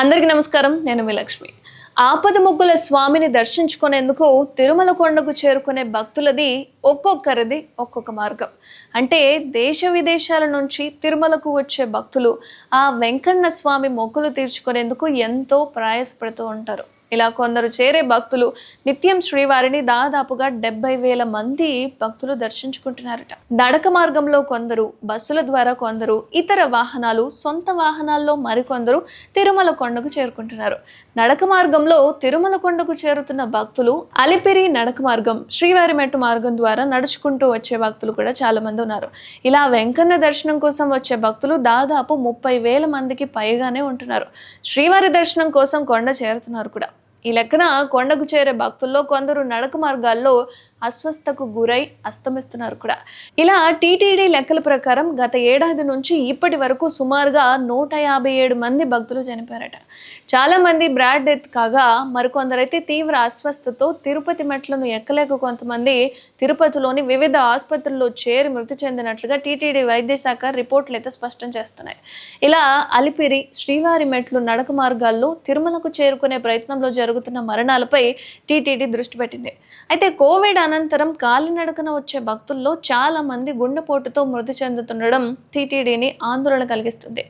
అందరికీ నమస్కారం నేను మీ లక్ష్మి. ఆపద మొగ్గుల స్వామిని దర్శించుకునేందుకు తిరుమల కొండకు చేరుకునే భక్తులది ఒక్కొక్కరిది ఒక్కొక్క మార్గం. అంటే దేశ విదేశాల నుంచి తిరుమలకు వచ్చే భక్తులు ఆ వెంకన్న స్వామి మొక్కులు తీర్చుకునేందుకు ఎంతో ప్రయాసపడుతూ ఉంటారు. ఇలా కొందరు చేరే భక్తులు నిత్యం శ్రీవారిని దాదాపుగా డెబ్బై వేల మంది భక్తులు దర్శించుకుంటున్నారట. నడక మార్గంలో కొందరు బస్సుల ద్వారా కొందరు ఇతర వాహనాలు సొంత వాహనాల్లో మరికొందరు తిరుమల కొండకు చేరుకుంటున్నారు. నడక మార్గంలో తిరుమల కొండకు చేరుతున్న భక్తులు అలిపిరి నడక మార్గం శ్రీవారి మెట్టు మార్గం ద్వారా నడుచుకుంటూ వచ్చే భక్తులు కూడా చాలా మంది ఉన్నారు. ఇలా వెంకన్న దర్శనం కోసం వచ్చే భక్తులు దాదాపు ముప్పై వేల మందికి పైగానే ఉంటున్నారు. శ్రీవారి దర్శనం కోసం కొండ చేరుతున్నారు కూడా. ఈ లెక్కన కొండకు చేరే భక్తుల్లో కొందరు నడక మార్గాల్లో అస్వస్థకు గురై అస్తమిస్తున్నారు కూడా. ఇలా టీటీడీ లెక్కల ప్రకారం గత ఏడాది నుంచి ఇప్పటి వరకు సుమారుగా నూట యాభై ఏడు మంది భక్తులు చనిపోయారట. చాలా మంది బ్రాడ్ డెత్ కాగా మరికొందరైతే తీవ్ర అస్వస్థతో తిరుపతి మెట్లను ఎక్కలేక కొంతమంది తిరుపతిలోని వివిధ ఆసుపత్రుల్లో చేరి మృతి చెందినట్లుగా టీటీడీ వైద్య శాఖ రిపోర్ట్లు అయితే స్పష్టం చేస్తున్నాయి. ఇలా అలిపిరి శ్రీవారి మెట్లు నడక మార్గాల్లో తిరుమలకు చేరుకునే ప్రయత్నంలో జరుగుతున్న మరణాలపై టీటీడీ దృష్టి పెట్టింది. అయితే కోవిడ్ అనంతరం కాలినడకన వచ్చే భక్తుల్లో చాలా మంది గుండెపోటుతో మృతి చెందుతుండడం టీటీడీని ఆందోళన కలిగిస్తుంది.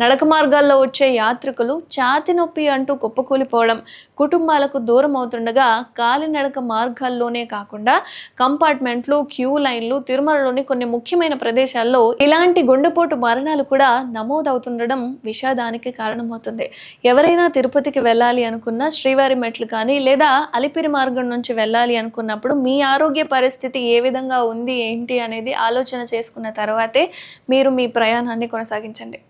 నడక మార్గాల్లో వచ్చే యాత్రికులు ఛాతి నొప్పి అంటూ కుప్పకూలిపోవడం కుటుంబాలకు దూరం అవుతుండగా కాలినడక మార్గాల్లోనే కాకుండా కంపార్ట్మెంట్లు క్యూ లైన్లు తిరుమలలోని కొన్ని ముఖ్యమైన ప్రదేశాల్లో ఇలాంటి గుండెపోటు మరణాలు కూడా నమోదవుతుండడం విషాదానికి కారణమవుతుంది. ఎవరైనా తిరుపతికి వెళ్ళాలి అనుకున్నా శ్రీవారి మెట్లు కానీ లేదా అలిపిరి మార్గం నుంచి వెళ్ళాలి అనుకున్నప్పుడు మీ ఆరోగ్య పరిస్థితి ఏ విధంగా ఉంది ఏంటి అనేది ఆలోచన చేసుకున్న తర్వాతే మీరు మీ ప్రయాణాన్ని కొనసాగించండి.